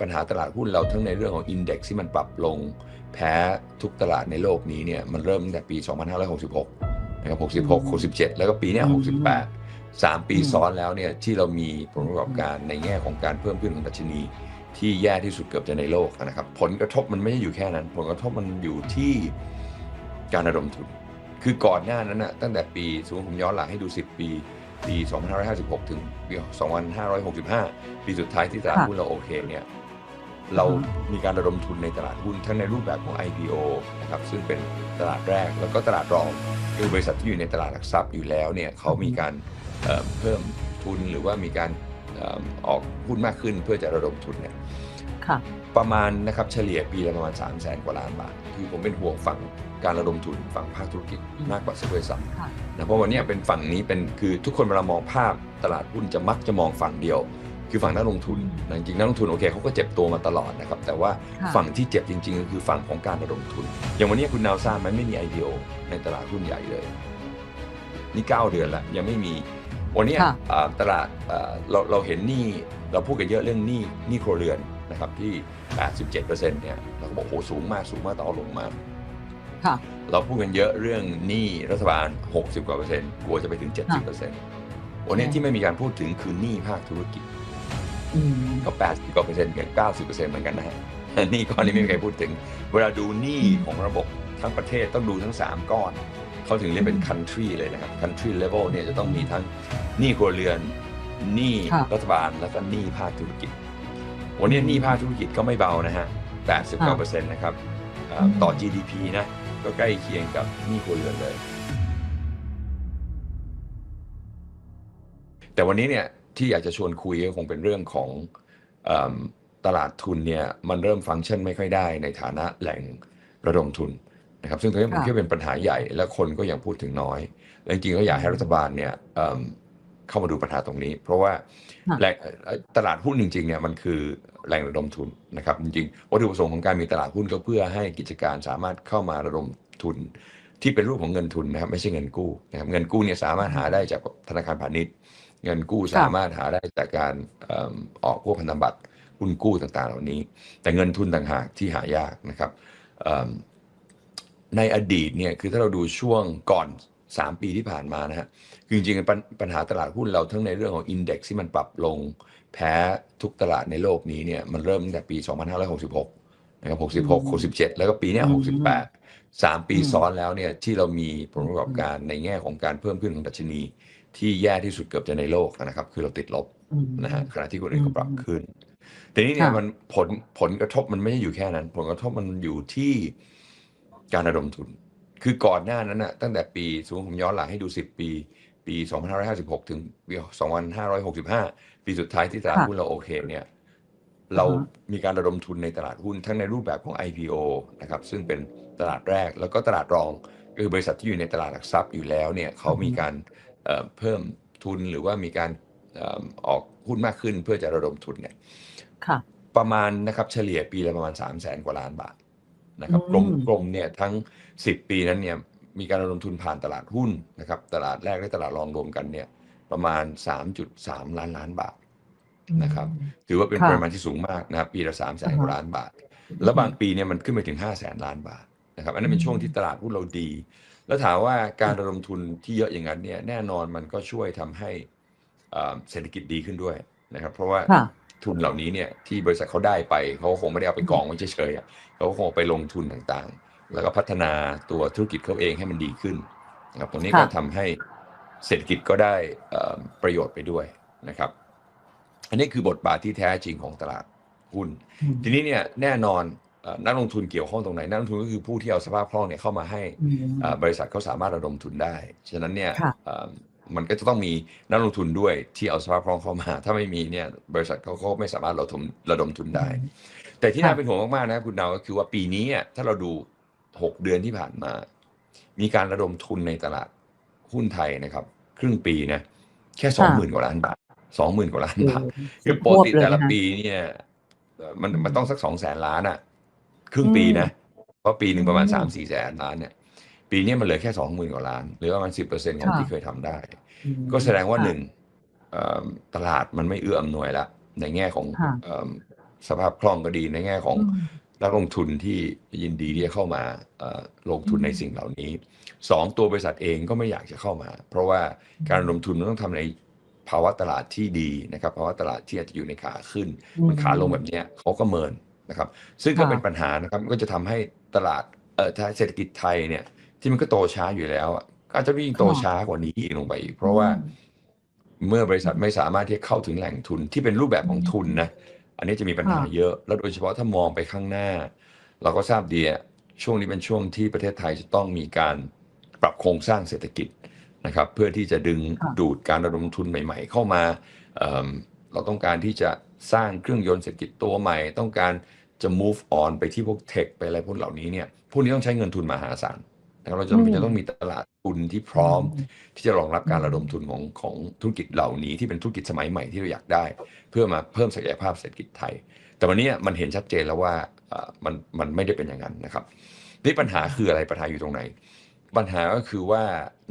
ปัญหาตลาดหุ้นเราทั้งในเรื่องของอินเด็กซ์ที่มันปรับลง แพ้ทุกตลาดในโลกนี้เนี่ยมันเริ่มตั้งแต่ปี 2566 นะครับ 66 67 แล้วก็ปีเนี้ย68 3 ปีซ้อนแล้วเนี่ยที่เรามีผลประกอบการในแง่ของการเพิ่มขึ้นของดัชนี ที่แย่ที่สุดเกือบจะในโลกนะครับ ผลกระทบมันไม่ได้อยู่แค่นั้น ผลกระทบมันอยู่ที่การระดมทุน คือก่อนหน้านั้นนะตั้งแต่ปีสมมติผมย้อนหลังให้ดู 10 ปีปี 2556 ถึงปี2565 ปีสุดท้ายที่ตลาดค่ะหุ้นเราโอเคเนี่ย เราอือฮึมีการระดมทุนในตลาดหุ้นทั้งในรูปแบบของ IPO นะครับซึ่งเป็นตลาดแรกแล้วก็ตลาดรองคือบริษัทที่อยู่ในตลาดหลักทรัพย์อยู่แล้วเนี่ยเขามีการเอ่อเพิ่มทุนหรือว่ามีการเอิ่มออกหุ้นมากขึ้นเพื่อจะระดมทุนเนี่ยค่ะประมาณนะครับเฉลี่ยปีละประมาณ 3 0 0แสนกว่าล้านบาท คือผมเป็นห่วงฝั่งการระดมทุนฝั่งภาคธุรกิจอืมมากกว่าซะด้วยซ้ค่ะำนะเพราะวันเนี้ยเป็นฝั่งนี้เป็นคือทุกคนเวลามองภาพตลาดหุ้นจะมักจะมองฝั่งเดียว คือฝั่งนักลงทุนอืมนะจริงๆนักลงทุนโอเคเขาก็เจ็บตัวมาตลอดนะครับ แต่ว่าค่ะฝั่งที่เจ็บจริง ๆ ก็คือฝั่งของการระดมทุน อย่างวันนี้คุณนาวทราบไหมไม่มี IPO ในตลาดหุ้นใหญ่เลย นี่ 9 เดือนแล้วยังไม่มี วันเนี้ยค่ะอ่าตลาดอ่าเราเราเห็นหนี้เราพูดกันเยอะเรื่องหนี้หนี้ครัวเรือนนะครับที่ 87%เนี่ยเราก็บอกโอ้โหสูงมากสูงมากต้องเอาลงมาค่ะเราพูดกันเยอะเรื่องหนี้รัฐบาล 60 กว่าเปอร์เซ็นต์กลัวจะไปถึง 70เปอร์เซ็นต์วันนี้อืมที่ไม่มีการพูดถึงคือหนี้ภาคธุรกิจ อืมก็80กว่าเปอร์เซ็นต์กับ90เปอร์เซ็นต์เหมือนกันนะฮะหนี้ก้อนนี้ไม่มีใครพูดถึง เวลาดูหนี้ของระบบทั้งประเทศต้องดูทั้ง3ก้อน เขาถึงเรียกเป็น country เลยนะครับ country level เนี่ยจะต้องมีทั้งหนี้ครัวเรือนหนี้ค่ะรัฐบาลแล้วก็หนี้ภาคธุรกิจ วันนี้หนี้ภาคธุรกิจก็ไม่เบานะฮะ80กว่าเปอร์เซ็นต์นะครับเอ่อต่อ GDP นะ ก็ใกล้เคียงกับหนี้ครัวเรือนเลย แต่วันนี้เนี่ย ที่อยากจะชวนคุยก็คงเป็นเรื่องของเอมตลาดทุนเนี่ยมันเริ่มฟังก์ชันไม่ค่อยได้ในฐานะแหล่งระดมทุนนะครับซึ่งตรงนี้ผมค่ะคิดว่าเป็นปัญหาใหญ่และคนก็ยังพูดถึงน้อยและจริงๆก็อยากให้รัฐบาลเนี่ยเอิ่มเข้ามาดูปัญหาตรงนี้ เพราะว่าค่ะแหล่งเอ่อตลาดหุ้นจริงๆเนี่ยมันคือแหล่งระดมทุนนะครับจริงๆวัตถุประสงค์ของการมีตลาดหุ้นก็เพื่อให้กิจการสามารถเข้ามาระดมทุนที่เป็นรูปของเงินทุนนะครับไม่ใช่เงินกู้นะครับเงินกู้เนี่ยสามารถหาได้จากธนาคารพาณิชย์ เงินกู้ค่ะสามารถหาได้จากการเอิ่มออกพวกพันธบัตรหุ้นกู้ต่างๆ เหล่านี้ แต่เงินทุนต่างหากที่หายากนะครับเอิ่มในอดีตเนี่ยคือถ้าเราดูช่วงก่อน 3 ปีที่ผ่านมานะฮะคือจริงๆปัญปัญหาตลาดหุ้นเราทั้งในเรื่องของอินเด็กซ์ที่มันปรับลงแพ้ทุกตลาดในโลกนี้เนี่ยมันเริ่มตั้งแต่ปี 2566นะครับ66 67 แล้วก็ปีเนี้ยอืม68 3 ปีอืมซ้อนแล้วเนี่ยที่เรามีผลประกอบการในแง่ของการเพิ่มขึ้นของดัชนี ที่แย่ที่สุดเกือบจะในโลกนะครับ คือเราติดลบอืมนะฮะขณะที่คนอื่นก็ปรับขึ้น แต่นี้เนี่ยค่ะมันผลผลกระทบมันไม่ได้อยู่แค่นั้น ผลกระทบมันอยู่ที่การระดมทุน คือก่อนหน้านั้นนะตั้งแต่ปีสมมติผมย้อนหลังให้ดู 10 ปี ปี 2556 ถึงปี2565 ปีสุดท้ายที่ตลาดค่ะหุ้นเราโอเคเนี่ยเราอือฮึมีการระดมทุนในตลาดหุ้นทั้งในรูปแบบของ IPO นะครับซึ่งเป็นตลาดแรกแล้วก็ตลาดรองก็คือบริษัทที่อยู่ในตลาดหลักทรัพย์อยู่แล้วเนี่ยเขามีการ เอ่อเพิ่มทุนหรือว่ามีการเอิ่มออกหุ้นมากขึ้นเพื่อจะระดมทุนเนี่ยค่ะประมาณนะครับเฉลี่ยปีละประมาณ3 0 0แสนกว่าล้านบาทนะครับอืกลมมกลมเนี่ยทั้ง 10 ปีนั้นเนี่ยมีการระดมทุนผ่านตลาดหุ้นนะครับตลาดแรกและตลาดรองรวมกันเนี่ยประมาณ 3.3 ล้านล้านบาทนะครับถือว่าเป็นค่ะปริมาณที่สูงมากนะครับปีละ3 0 0แสนอ่าฮะกว่าล้านบาท แล้วบางปีเนี่ยมันขึ้นไปถึง 5 0 0แสนล้านบาทนะครับอันนั้นเป็นอืมช่วงที่ตลาดหุ้นเราดี แล้วถามว่าการระดมทุนที่เยอะอย่างนั้นเนี่ยแน่นอนมันก็ช่วยทำให้เอ่อเศรษฐกิจดีขึ้นด้วยนะครับ เพราะว่าค่ะทุนเหล่านี้เนี่ยที่บริษัทเขาได้ไปเขาคงไม่ได้เอาไปกองไว้เฉยๆอะเขาคงเอาไปลงทุนต่างๆ แล้วก็พัฒนาตัวธุรกิจเขาเองให้มันดีขึ้นนะครับตรงนี้ก็ค่ะทำให้เศรษฐกิจก็ได้เอ่อประโยชน์ไปด้วยนะครับ อันนี้คือบทบาทที่แท้จริงของตลาดหุ้นอืมทีนี้เนี่ยแน่นอนเอ่อ นักลงทุนเกี่ยวข้องตรงไหน นักลงทุนก็คือผู้ที่เอาสภาพคล่องเนี่ยเข้ามาให้อืมเอ่อบริษัทเขาสามารถระดมทุนได้ ฉะนั้นเนี่ยค่ะเอ่อมันก็จะต้องมีนักลงทุนด้วยที่เอาสภาพคล่องเข้ามา ถ้าไม่มีเนี่ยบริษัทเขาก็ไม่สามารถระดมระดมทุนได้ แต่ที่ค่ะน่าเป็นห่วงมากๆนะคุณดาวก็คือว่าปีนี้อะถ้าเราดู6เดือนที่ผ่านมา มีการระดมทุนในตลาดหุ้นไทยนะครับ ครึ่งปีนะแค่สองหมื่นกว่าล้านบาทสองหมื่นกว่าล้านบาทคือปกติแต่ละปีเนี่ยเอ่อมันมันต้องสักสองแสนล้านอะ ครึ่งปีนะ เพราะปีหนึ่งประมาณอืมสามสี่แสนล้านเนี่ย ปีนี้มันเหลือแค่สองหมื่นกว่าล้าน หรือประมาณสิบเปอร์เซ็นของค่ะที่เคยทำได้อืมก็แสดงว่าค่ะหนึ่งเอิ่มตลาดมันไม่เอื้ออำนวยละในแง่ของค่ะเอิ่มสภาพคล่องก็ดีในแง่ของอืมนักลงทุนที่ยินดีที่จะเข้ามาเอ่อลงทุนอืมในสิ่งเหล่านี้สองตัวบริษัทเองก็ไม่อยากจะเข้ามา เพราะว่าการลงทุนมันต้องทำในภาวะตลาดที่ดีนะครับภาวะตลาดที่อาจจะอยู่ในขาขึ้น มันขาลงแบบเนี้ยเขาก็เมิน นะครับ ซึ่งก็ค่ะเป็นปัญหานะครับมันก็จะทำให้ตลาดเอ่อถ้าเศรษฐกิจไทยเนี่ย ที่มันก็โตช้าอยู่แล้วอะก็อาจจะยิ่งโตค่ะช้ากว่านี้อีกลงไปอีกเพราะว่าอืมเมื่อบริษัทไม่สามารถที่จะเข้าถึงแหล่งทุนที่เป็นรูปแบบของทุนนะอันนี้จะมีปัญหาค่ะเยอะ แล้วโดยเฉพาะถ้ามองไปข้างหน้า เราก็ทราบดีอะช่วงนี้เป็นช่วงที่ประเทศไทยจะต้องมีการปรับโครงสร้างเศรษฐกิจนะครับ เพื่อที่จะดึงค่ะดูดการระดมทุนใหม่ ๆ เข้ามาเอิ่มเราต้องการที่จะสร้างเครื่องยนต์เศรษฐกิจตัวใหม่ ต้องการ จะ move on ไปที่พวกเทคไปอะไรพวกเหล่านี้เนี่ยพวกนี้ต้องใช้เงินทุนมหาศาลนะครับเราจะอืมจะต้องมีตลาดทุนที่พร้อมอืมที่จะรองรับการอืมระดมทุนของของธุรกิจเหล่านี้ที่เป็นธุรกิจสมัยใหม่ที่เราอยากได้ เพื่อมาเพิ่มศักยภาพเศรษฐกิจไทย แต่วันนี้มันเห็นชัดเจนแล้วว่าเอ่อมันมันไม่ได้เป็นอย่างนั้นนะครับนี่ปัญหาคืออะไรปัญหาอยู่ตรงไหน ปัญหาก็คือว่า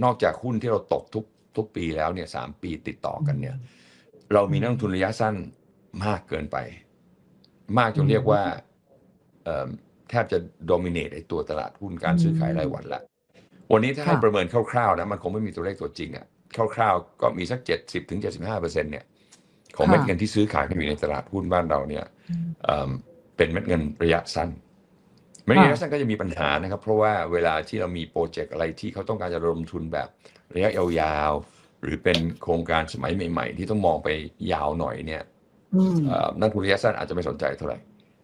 นอกจากหุ้นที่เราตกทุกทุกปีแล้วเนี่ยสามปีติดต่อกันเนี่ยเรามีนักลงทุนระยะสั้นมากเกินไป มากจนเรียกว่าเอิ่มแทบจะโดมิเนตไอตัวตลาดหุ้นการซื้อขายรายวันละวันนี้ถ้าให้ค่ะประเมินคร่าวๆนะมันคงไม่มีตัวเลขตัวจริงอะคร่าวๆ ก็มีสักเจ็ดสิบถึงเจ็ดสิบห้าเปอร์เซ็นต์เนี่ยของเม็ดเงินที่ซื้อขายกันอยู่ในตลาดหุ้นบ้านเราเนี่ยเอิ่มเป็นเม็ดเงินระยะสั้นเม็ดเงินระยะสั้นก็จะมีปัญหานะครับ เพราะว่าเวลาที่เรามีโปรเจกต์อะไรที่เขาต้องการจะระดมทุนแบบระยะยาวๆหรือเป็นโครงการสมัยใหม่ ๆ ที่ต้องมองไปยาวหน่อยเนี่ยอืมเอ่อ นักทุนระยะสั้นอาจจะไม่สนใจเท่าไหร่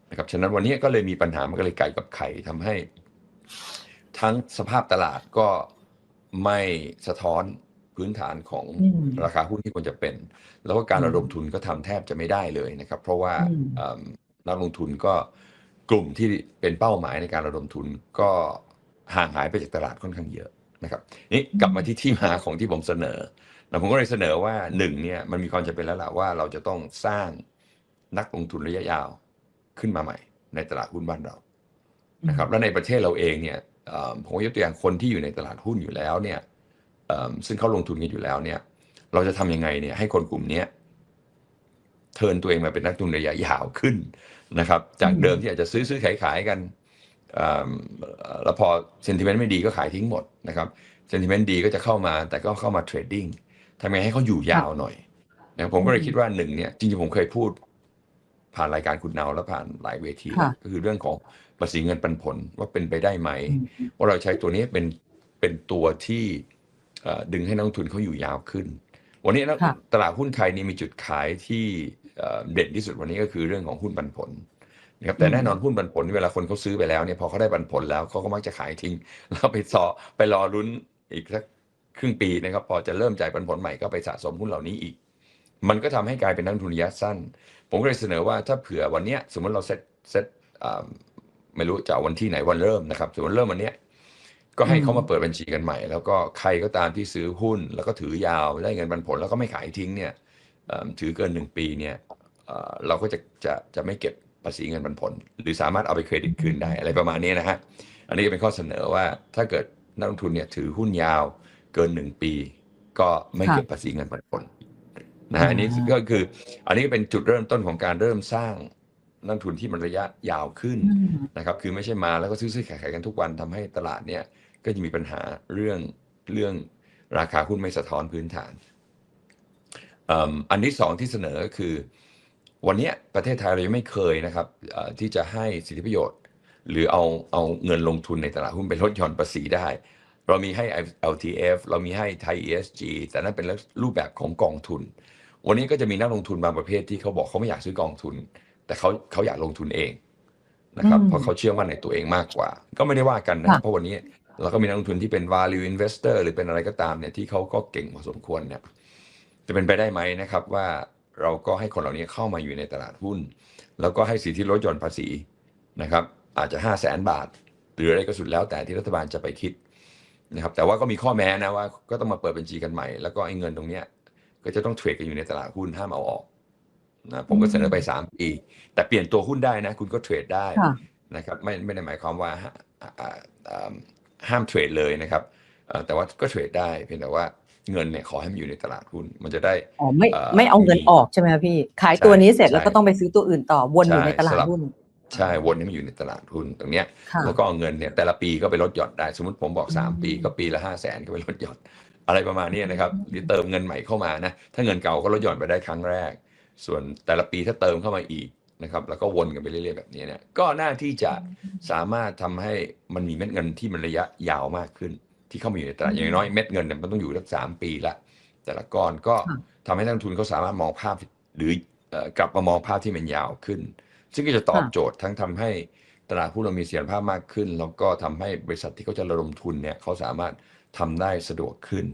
นะครับฉะนั้นวันนี้ก็เลยมีปัญหามันก็เลยไก่กับไข่ทำให้ ทั้งสภาพตลาดก็ไม่สะท้อนพื้นฐานของอืมราคาหุ้นที่ควรจะเป็น แล้วก็การอืมระดมทุนก็ทำแทบจะไม่ได้เลยนะครับ เพราะว่าอืมเอิ่มนักลงทุนก็กลุ่มที่เป็นเป้าหมายในการระดมทุนก็ห่างหายไปจากตลาดค่อนข้างเยอะ นะครับนี่กลับมาที่ที่มาของที่ผมเสนอแล้วผมก็เลยเสนอว่าหนึ่งเนี่ยมันมีความจำเป็นแล้วล่ะว่าเราจะต้องสร้างนักลงทุนระยะยาวขึ้นมาใหม่ ในตลาดหุ้นบ้านเรานะครับแล้วในประเทศเราเองเนี่ยผมยกตัวอย่างคนที่อยู่ในตลาดหุ้นอยู่แล้วเนี่ยซึ่งเขาลงทุนกันอยู่แล้วเนี่ย เราจะทำยังไงเนี่ยให้คนกลุ่มเนี้ยเทินตัวเองมาเป็นนักลงทุนระยะยาวขึ้นนะครับ จากเดิมที่อาจจะซื้อซื้อขายขายกัน แล้วพอเซนติเมนต์ไม่ดีก็ขายทิ้งหมดนะครับเซนติเมนต์ดีก็จะเข้ามาแต่ก็เข้ามาเทรดดิ้งทำยังไงให้เขาอยู่ยาวหน่อยนะผมก็เลยคิดว่าหนึ่งเนี่ยจริงๆผมเคยพูด ผ่านรายการคุณเนาและผ่านหลายเวทีค่ะก็คือเรื่องของภาษีเงินปันผลว่าเป็นไปได้ไหมอืมว่าเราใช้ตัวนี้เป็นเป็นตัวที่เอ่อดึงให้นักลงทุนเขาอยู่ยาวขึ้น วันนี้นะค่ะตลาดหุ้นไทยนี่มีจุดขายที่เอ่อเด่นที่สุดวันนี้ก็คือเรื่องของหุ้นปันผล นะครับแต่อืมแน่นอนหุ้นปันผลเวลาคนเขาซื้อไปแล้วเนี่ยพอเขาได้ปันผลแล้วเขาก็มักจะขายทิ้งแล้วไปซอไปรอลุ้นอีกสักครึ่งปีนะครับพอจะเริ่มจ่ายปันผลใหม่ก็ไปสะสมหุ้นเหล่านี้อีก มันก็ทำให้กลายเป็นนักลงทุนระยะสั้น ผมก็เลยเสนอว่าถ้าเผื่อวันเนี้ยสมมติเราเซตเซตอ่าไม่รู้จะเอาวันที่ไหนวันเริ่มนะครับสมมติเริ่มวันเนี้ยก็ให้อืมเขามาเปิดบัญชีกันใหม่ แล้วก็ใครก็ตามที่ซื้อหุ้น แล้วก็ถือยาวได้เงินปันผลแล้วก็ไม่ขายทิ้งเนี่ยเอิ่มถือเกินหนึ่งปีเนี่ยเอ่อเราก็จะจะจะไม่เก็บ ภาษีเงินปันผล หรือสามารถเอาไปเครดิตคืนได้อะไรประมาณนี้นะฮะอันนี้ก็เป็นข้อเสนอว่าถ้าเกิดนักลงทุนเนี่ยถือหุ้นยาวเกินหนึ่งปี ก็ไม่เก็บภาษีเงินปันผลนะฮะอันนี้ก็คืออันนี้เป็นจุดเริ่มต้นของการเริ่มสร้างนักลงทุนที่มันระยะยาวขึ้นนะครับ คือไม่ใช่มาแล้วก็ซื้อๆขายๆกันทุกวันทำให้ตลาดเนี่ยก็จะมีปัญหาเรื่องเรื่องราคาหุ้นไม่สะท้อนพื้นฐาน อันที่สองที่เสนอก็คือ วันเนี้ยประเทศไทยเรายังไม่เคยนะครับเอ่อที่จะให้สิทธิประโยชน์ หรือเอาเอาเงินลงทุนในตลาดหุ้นไปลดหย่อนภาษีได้ เรามีให้ LTF เรามีให้ไทย ESG แต่นั่นเป็นรูปแบบของกองทุน วันนี้ก็จะมีนักลงทุนบางประเภทที่เขาบอกเขาไม่อยากซื้อกองทุน แต่เขาเขาอยากลงทุนเองนะครับอืมเพราะเขาเชื่อมั่นในตัวเองมากกว่า ก็ไม่ได้ว่ากันนะครับค่ะเพราะวันนี้เราก็มีนักลงทุนที่เป็น value investor หรือเป็นอะไรก็ตามเนี่ยที่เขาก็เก่งพอสมควรเนี่ยจะเป็นไปได้ไหมนะครับว่า เราก็ให้คนเหล่านี้เข้ามาอยู่ในตลาดหุ้น แล้วก็ให้สิทธิลดหย่อนภาษีนะครับอาจจะห้าแสนบาท หรืออะไรก็สุดแล้วแต่ที่รัฐบาลจะไปคิดนะครับแต่ว่าก็มีข้อแม้นะว่าก็ต้องมาเปิดบัญชีกันใหม่ แล้วก็ไอ้เงินตรงเนี้ยก็จะต้องเทรดกันอยู่ในตลาดหุ้นห้ามเอาออกนะผมก็เสนอไปสามปี แต่เปลี่ยนตัวหุ้นได้นะ คุณก็เทรดได้ค่ะนะครับไม่ไม่ได้หมายความว่าห้าอ่าอ่าห้ามเทรดเลยนะครับเอ่อแต่ว่าก็เทรดได้เพียงแต่ว่า เงินเนี่ยขอให้มันอยู่ในตลาดหุ้นมันจะได้อ๋อไม่เอ่อไม่เอาเงินมีออกใช่ไหมคะพี่ ขายใช่ตัวนี้เสร็จแล้วใช่ก็ต้องไปซื้อตัวอื่นต่อวนอยู่ใช่ในตลาสดลับหุ้นใช่วนให้มันอยู่ในตลาดหุ้นตรงเนี้ยค่ะแล้วก็เอาเงินเนี่ยแต่ละปีก็ไปลดหย่อนได้ สมมติผมบอกอืม3ปีก็ปีละ5 0 0แสนก็ไปลดหย่อนอะไรประมาณนี้นะครับหรือเติมเงินใหม่เข้ามานะถ้าเงินเก่าก็ลดหย่อนไปได้ครั้งแรก ส่วนแต่ละปีถ้าเติมเข้ามาอีกนะครับแล้วก็วนกันไปเรื่อยๆแบบนี้เนี่ยก็น่าที่จะสามารถทำให้มันมีเม็ดเงินที่มันระยะยาวมากขึ้น ที่เข้ามาอยู่ในตลาดอืมอย่างน้อยเม็ดเงินเนี่ยมันต้องอยู่สักสามปีละแต่ละก้อนก็ค่ะทำให้นักลงทุนเขาสามารถมองภาพหรือเอ่อกลับมามองภาพที่มันยาวขึ้น ซึ่งก็จะตอบค่ะโจทย์ทั้งทำให้ตลาดหุ้นเรามีเสถียรภาพมากขึ้น แล้วก็ทำให้บริษัทที่เขาจะระดมทุนเนี่ยเขาสามารถทำได้สะดวกขึ้น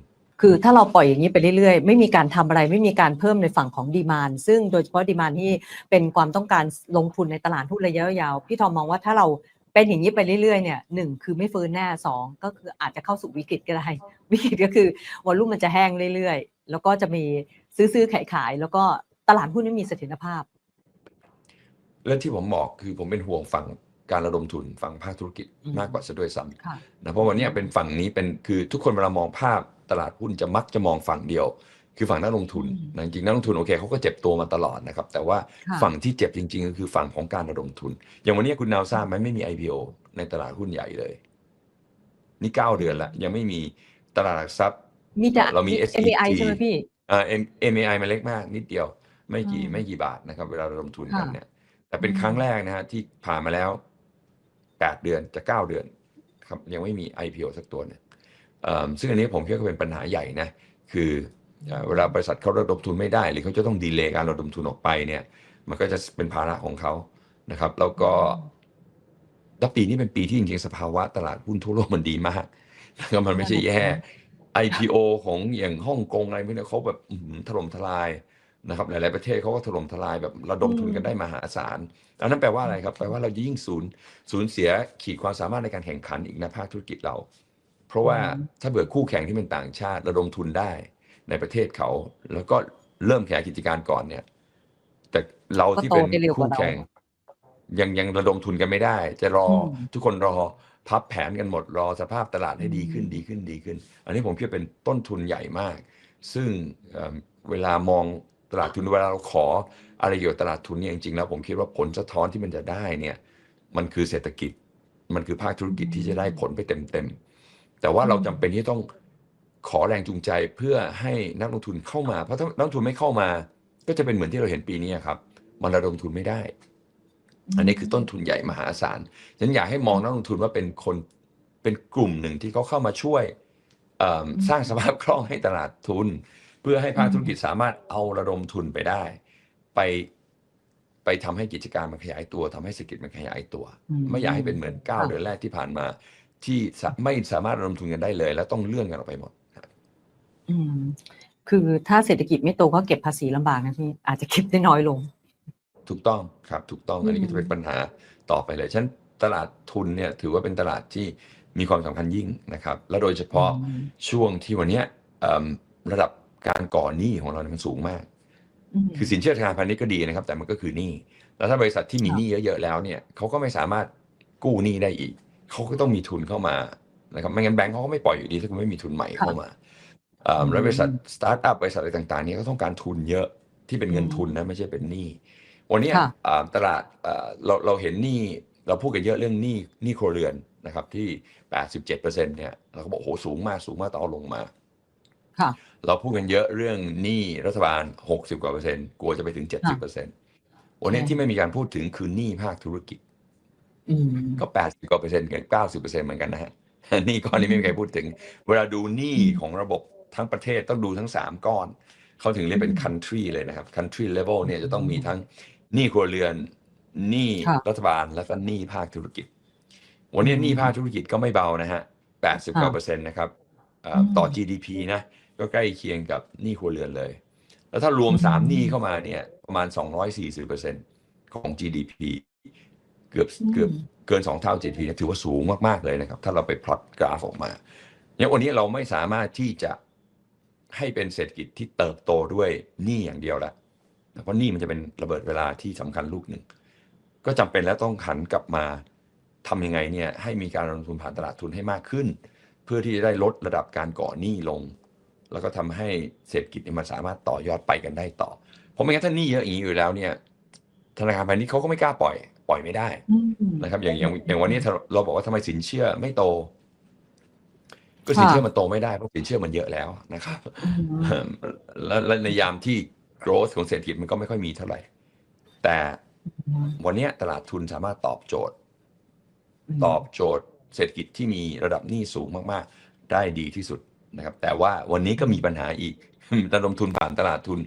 คือถ้าเราปล่อยอย่างนี้ไปเรื่อยๆ ไม่มีการทำอะไรไม่มีการเพิ่มในฝั่งของดีมานซึ่งโดยเฉพาะดีมานที่เป็นความต้องการลงทุนในตลาดหุ้นระยะยาวพี่ทอมมองว่าถ้าเรา เป็นอย่างนี้ไปเรื่อยๆเนี่ยหนึ่งคือไม่ฟื้นแน่สองก็คืออาจจะเข้าสู่วิกฤตก็ได้ วิกฤตก็คือวอลลุ่มมันจะแห้งเรื่อยๆ แล้วก็จะมีซื้อซื้อขายขายๆแล้วก็ตลาดหุ้นไม่มีเสถียรภาพ และที่ผมบอกคือผมเป็นห่วงฝั่งการระดมทุนฝั่งภาคธุรกิจอืมมากกว่าซะด้วยซ้ค่ะำนะเพราะวันเนี้ยเป็นฝั่งนี้เป็นคือทุกคนเวลามองภาพตลาดหุ้นจะมักจะมองฝั่งเดียว คือฝั่งนักลงทุนอืมนะจริงๆนักลงทุนโอเคเขาก็เจ็บตัวมาตลอดนะครับ แต่ว่าค่ะฝั่งที่เจ็บจริง ๆ ก็คือฝั่งของการระดมทุน อย่างวันเนี้ยคุณนาวทราบไหมไม่มี IPO ในตลาดหุ้นใหญ่เลย นี่เก้าเดือนละยังไม่มีตลาดหลักทรัพย์มีแต่เรามี MAI SEG ใช่ไหมพี่อ่า M- MAI มันเล็กมาก นิดเดียวไม่กี่อืมไม่กี่บาทนะครับ เวลาระดมทุนกันค่ะเนี่ย แต่เป็นอืมครั้งแรกนะฮะที่ผ่านมาแล้วแปดเดือนจะเก้าเดือนครับยังไม่มี IPO สักตัวหนึงเอิ่มซึ่งอันนี้ผมคิดว่าเป็นปัญหาใหญ่นะ คือ เอ่อเวลาบริษัทเขาระดมทุนไม่ได้ หรือเขาจะต้องดีเลย์การระดมทุนออกไปเนี่ย มันก็จะเป็นภาระของเขานะครับ แล้วก็แล้วปีนี้เป็นปีที่จริงๆ สภาวะตลาดหุ้นทั่วโลกมันดีมากนะครับมันไม่ใช่แย่ IPO ของอย่างฮ่องกงอะไรพวกนี้เขาแบบอื้อหือถล่มทลายนะครับหลายๆประเทศเขาก็ถล่มทลายแบบระดมทุนกันได้มหาศาลอันนั้นแปลว่าอะไรครับแปลว่าเรายิ่งสูญสูญเสียขีดความสามารถในการแข่งขันอีกในภาคธุรกิจเรา เพราะว่าอืมถ้าเบื่อคู่แข่งที่เป็นต่างชาติระดมทุนได้ ในประเทศเขา แล้วก็เริ่มแข่งกิจการก่อนเนี่ย แต่เราที่ก็โตเป็นได้เร็วกคู่ว่าเราแข่งยังยังระดมทุนกันไม่ได้ จะรออมทุกคนรอพับแผนกันหมดรอสภาพตลาดให้ดีขึ้นอืมดีขึ้นดีขึ้น อันนี้ผมคิดว่าเป็นต้นทุนใหญ่มาก ซึ่งเอิ่มเวลามองตลาดทุนเวลาเราขออะไรเกี่ยวกับตลาดทุนเนี่ยจริงๆแล้วผมคิดว่าผลสะท้อนที่มันจะได้เนี่ย มันคือเศรษฐกิจ มันคือภาคธุรกิจที่จะได้ผลไปเต็มๆแต่ว่าเราจำเป็นที่ต้อง ขอแรงจูงใจเพื่อให้นักลงทุนเข้ามา เพราะถ้านักลงทุนไม่เข้ามา ก็จะเป็นเหมือนที่เราเห็นปีนี้ครับ มันระดมทุนไม่ได้ อันนี้คือต้นทุนใหญ่มหาศาลฉันอยากให้มองนักลงทุนว่าเป็นคนเป็นกลุ่มหนึ่งที่เขาเข้ามาช่วยเอิ่มสร้างสภาพคล่องให้ตลาดทุน เพื่อให้ภาคธุรกิจสามารถเอาระดมทุนไปได้ ไปไปทำให้กิจการมันขยายตัวทำให้เศรษฐกิจมันขยายตัวอืมไม่อยากให้เป็นเหมือนเก้าค่ะเดือนแรกที่ผ่านมา ที่สะไม่สามารถระดมทุนกันได้เลย และต้องเลื่อนกันออกไปหมด อืม คือถ้าเศรษฐกิจไม่โตก็เก็บภาษีลำบากนะพี่ อาจจะเก็บได้น้อยลง ถูกต้องครับถูกต้องอันนี้ก็จะเป็นปัญหาต่อไปเลยฉะนันตลาดทุนเนี่ยถือว่าเป็นตลาดที่มีความสำคัญยิ่งนะครับ และโดยเฉพาะอืม ช่วงที่วันเนี้ยเอิ่มระดับการก่อหนี้ของเราเนี่ยมันสูงมากมคือสินเชื่อธนาคารพาณิชย์ก็ดีนะครับ แต่มันก็คือหนี้แล้วถ้าบริษัทที่มีค่ะหนี้เยอะๆแล้วเนี่ยเขาก็ไม่สามารถกู้หนี้ได้อีกเขาก็ต้องมีทุนเข้ามานะครับไม่งั้นแบงก์เขาก็ไม่ปล่อยอยู่ดีถ้าคุณไม่มีทุนใหม่เข้ามาเอิ่ม แล้วบริษัทสตาร์ทอัพบริษัทอะไรต่างๆเนี่ยก็ต้องการทุนเยอะที่เป็นเงินทุนนะไม่ใช่เป็นหนี้วันเนี้ยค่ะอ่าตลาดอ่าเราเราเห็นหนี้เราพูดกันเยอะเรื่องหนี้หนี้ครัวเรือนนะครับที่ 87%เนี่ยเราก็บอกโอ้โหสูงมากสูงมากต้องเอาลงมาค่ะเราพูดกันเยอะเรื่องหนี้รัฐบาล 60 กว่าเปอร์เซ็นต์กลัวจะไปถึง 70เปอร์เซ็นต์วันนี้ใช่ที่ไม่มีการพูดถึงคือหนี้ภาคธุรกิจอืมก็ 80 กว่าเปอร์เซ็นต์กับ 90 เปอร์เซ็นต์เหมือนกันนะฮะหนี้ก้อนนี้ไม่มีใครพูดถึง เวลาดูหนี้อืมของระบบ ทั้งประเทศต้องดูทั้ง 3 ก้อน เขาถึงเรียกเป็นอืม country เลยนะครับ country level เนี่ยจะต้องมีอืมทั้งหนี้ครัวเรือนหนี้ค่ะรัฐบาลแล้วก็หนี้ภาคธุรกิจ วันนี้อืมหนี้ภาคธุรกิจก็ไม่เบานะฮะ80กว่าค่ะเปอร์เซ็นต์นะครับเอ่ออืมต่อ GDP นะก็ใกล้เคียงกับหนี้ครัวเรือนเลย แล้วถ้ารวมอืมสามหนี้เข้ามาเนี่ยประมาณ240เปอร์เซ็นต์ของ GDP เกือบเกือบเกิน2เท่า GDP เนี่ยถือว่าสูงมาก ๆ เลยนะครับ ถ้าเราไปพลอตกราฟออกมาเนี่ยวันนี้เราไม่สามารถที่จะ ให้เป็นเศรษฐกิจที่เติบโตด้วยหนี้อย่างเดียวละเพราะหนี้มันจะเป็นระเบิดเวลาที่สำคัญลูกหนึ่ง ก็จำเป็นแล้วต้องหันกลับมาทำยังไงเนี่ยให้มีการลงทุนผ่านตลาดทุนให้มากขึ้น เพื่อที่จะได้ลดระดับการก่อหนี้ลง แล้วก็ทำให้เศรษฐกิจเนี่ยมันสามารถต่อยอดไปกันได้ต่อ เพราะไม่งั้นถ้าหนี้เยอะอย่างนี้อยู่แล้วเนี่ยธนาคารพาณิชย์เขาก็ไม่กล้าปล่อย ปล่อยไม่ได้อืมนะครับ อย่างอย่างอย่างวันนี้ถ้าเราบอกว่าทำไมสินเชื่อไม่โต ก็สินเชื่อมันโตไม่ได้เพราะสินเชื่อมันเยอะแล้วนะครับอืมแล้วแล้วในยามที่ growth ของเศรษฐกิจมันก็ไม่ค่อยมีเท่าไหร่ แต่วันเนี้ยตลาดทุนสามารถตอบโจทย์ ตอบโจทย์เศรษฐกิจที่มีระดับหนี้สูงมากๆ ได้ดีที่สุดนะครับ แต่ว่าวันนี้ก็มีปัญหาอีกระดมทุนผ่านตลาดทุน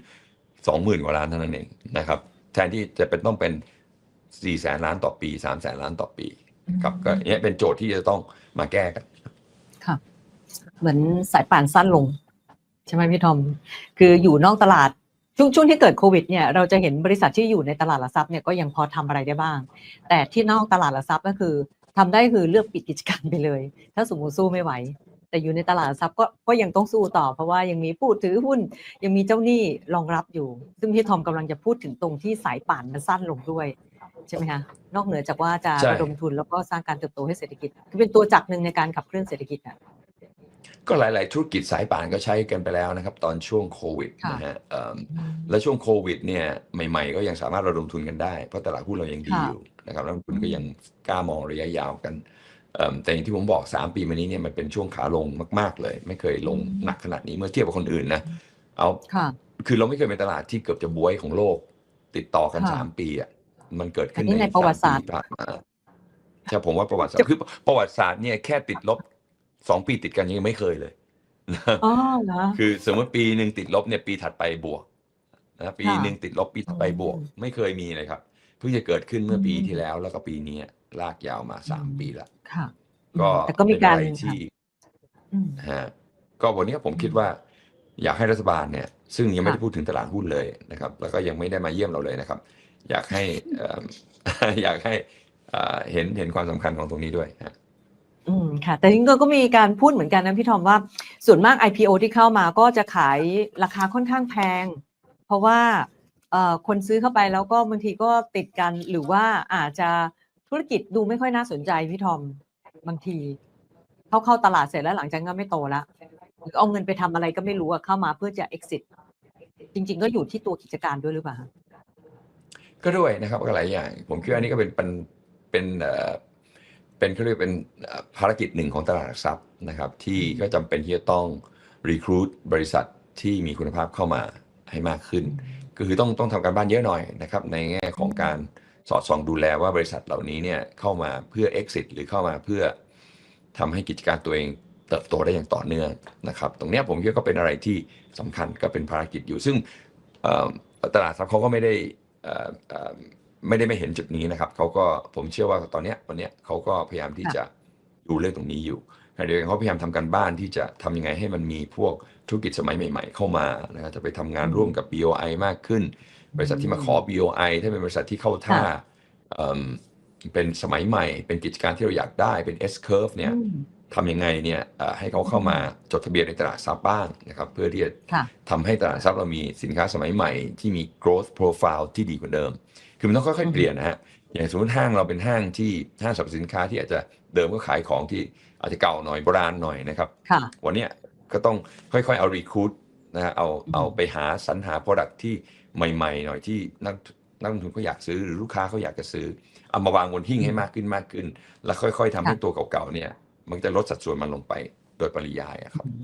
สองหมื่นกว่าล้านเท่านั้นเองนะครับ แทนที่จะเป็นต้องเป็นสี่แสนล้านต่อปีสามแสนล้านต่อปี ครับก็เนี้ยเป็นโจทย์ที่จะต้องมาแก้กันค่ะ เหมือนสายป่านสั้นลง ใช่ไหมพี่ทอม คืออยู่นอกตลาดช่วงช่วงที่เกิดโควิดเนี่ยเราจะเห็นบริษัทที่อยู่ในตลาดหลักทรัพย์เนี่ยก็ยังพอทำอะไรได้บ้าง แต่ที่นอกตลาดหลักทรัพย์ก็คือทำได้คือเลือกปิดกิจการไปเลย ถ้าสมมติสู้ไม่ไหว แต่อยู่ในตลาดหลักทรัพย์ก็ก็ยังต้องสู้ต่อ เพราะว่ายังมีผู้ถือหุ้น ยังมีเจ้าหนี้รองรับอยู่ ซึ่งพี่ทอมกำลังจะพูดถึงตรงที่สายป่านมันสั้นลงด้วยใช่ไหมคะนอกเหนือจากว่าจะใช่ระดมทุนแล้วก็สร้างการเติบโตให้เศรษฐกิจคือเป็นตัวจักรหนึ่งในการขับเคลื่อนเศรษฐกิจอะ ก็หลาย ๆ ธุรกิจสายป่านก็ใช้กันไปแล้วนะครับ ตอนช่วงโควิดค่ะนะฮะเอิ่มและช่วงโควิดเนี่ยใหม่ ๆ ก็ยังสามารถระดมทุนกันได้ เพราะตลาดหุ้นเรายังดีค่ะอยู่นะครับแล้วนักลงทุนก็ยังกล้ามองระยะยาวกันเอิ่มแต่อย่างที่ผมบอก 3 ปีมานี้เนี่ยมันเป็นช่วงขาลงมาก ๆ เลย ไม่เคยลงหนักขนาดนี้เมื่อเทียบกับคนอื่นนะเอาค่ะคือเราไม่เคยเป็นตลาดที่เกือบจะบวยของโลก ติดต่อกันค่ะสามปีอะมันเกิดขึ้นอันนี้ในประวัติศาสตร์มปีที่ผ่านมาใช่ผมว่าประวัติศาสตร์คือประวัติศาสตร์เนี่ยแค่ติดลบ สองปีติดกันยังไม่เคยเลยอ๋อเหรอคือสมมติปีหนึ่งติดลบเนี่ยปีถัดไปบวกนะปีค่ะหนึ่งติดลบปีถัดไปบวกอืมไม่เคยมีเลยครับ เพิ่งจะเกิดขึ้นเมื่อปีอืมที่แล้ว แล้วก็ปีนี้ลากยาวมาสามอืมปีละค่ะ ก็แต่ก็มีการเป็นอะไรที่อืมฮะก็วันนี้ผมคิดว่า อยากให้รัฐบาลเนี่ย ซึ่งยังไม่ได้ค่ะพูดถึงตลาดหุ้นเลยนะครับ แล้วก็ยังไม่ได้มาเยี่ยมเราเลยนะครับ อยากให้เอิ่มอยากให้เอ่อเห็นเห็นความสำคัญของตรงนี้ด้วยฮะ อืมค่ะ แต่จริงๆก็มีการพูดเหมือนกันนะพี่ทอมว่า ส่วนมาก IPO ที่เข้ามาก็จะขายราคาค่อนข้างแพง เพราะว่าเอ่อคนซื้อเข้าไปแล้วก็บางทีก็ติดกันหรือว่าอาจจะธุรกิจดูไม่ค่อยน่าสนใจพี่ทอมบางทีเขาเข้าตลาดเสร็จแล้วหลังจากนั้นก็ไม่โตแล้วหรือเอาเงินไปทำอะไรก็ไม่รู้อะเข้ามาเพื่อจะ exit จริง ๆ ก็อยู่ที่ตัวกิจการด้วยหรือเปล่าก็ด้วยนะครับก็หลายอย่าง ผมคิดว่านี่ก็เป็นเป็นเป็น เอ่อเป็นเขาเรียกเป็นเอ่อภารกิจหนึ่งของตลาดหลักทรัพย์นะครับ ที่ก็จำเป็นที่จะต้องรีครูดบริษัทที่มีคุณภาพเข้ามาให้มากขึ้น ก็คือต้องต้องทำการบ้านเยอะหน่อยนะครับในแง่ของการสอดส่องดูแลว่าบริษัทเหล่านี้เนี่ยเข้ามาเพื่อ exit หรือเข้ามาเพื่อทำให้กิจการตัวเองเติบโตได้อย่างต่อเนื่องนะครับ ตรงเนี้ยผมคิดว่าก็เป็นอะไรที่สำคัญก็เป็นภารกิจอยู่ ซึ่งเอ่อตลาดทรัพย์เขาก็ไม่ได้เอ่อเอ่อ ไม่ได้ไม่เห็นจุดนี้นะครับเขาก็ผมเชื่อว่าตอนเนี้ยวันเนี้ยเขาก็พยายามที่ค่ะจะดูเรื่องตรงนี้อยู่ขณะเดียวกันเขาพยายามทำการบ้านที่จะทำยังไงให้มันมีพวกธุรกิจสมัยใหม่ ๆ เข้ามานะครับจะไปทำงานร่วมกับ BOI มากขึ้น บริษัทที่มาขอ BOI ถ้าเป็นบริษัทที่เข้าท่าค่ะเอิ่มเป็นสมัยใหม่ เป็นกิจการที่เราอยากได้เป็น S curve เนี่ยอืมทำยังไงเนี่ยเอ่อให้เขาเข้ามาจดทะเบียนในตลาดทรัพย์บ้างนะครับ เพื่อที่จะค่ะทำให้ตลาดทรัพย์เรามีสินค้าสมัยใหม่ ที่มี growth profile ที่ดีกว่าเดิม คือมันต้องค่อยอืๆมเปลี่ยนนะฮะอย่างสมมติห้างเราเป็นห้างที่ห้างสรรพสินค้าที่อาจจะเดิมก็ขายของที่อาจจะเก่าหน่อยโบราณหน่อยนะครับค่ะวันเนี้ยก็ต้องค่อยๆเอารีคูดนะฮะเอาอืมเอาไปหาสรรหา Product ที่ใหม่ๆ หน่อยที่นักนักลงทุนเขาอยากซื้อหรือลูกค้าเขาอยากจะซื้อ เอามาวางบนหิ้งให้มากขึ้นมากขึ้น แล้วค่อย ๆทำให้ตัวเก่าๆเนี่ย มันจะลดสัดส่วนมันลงไปโดยปริยายอะครับอืม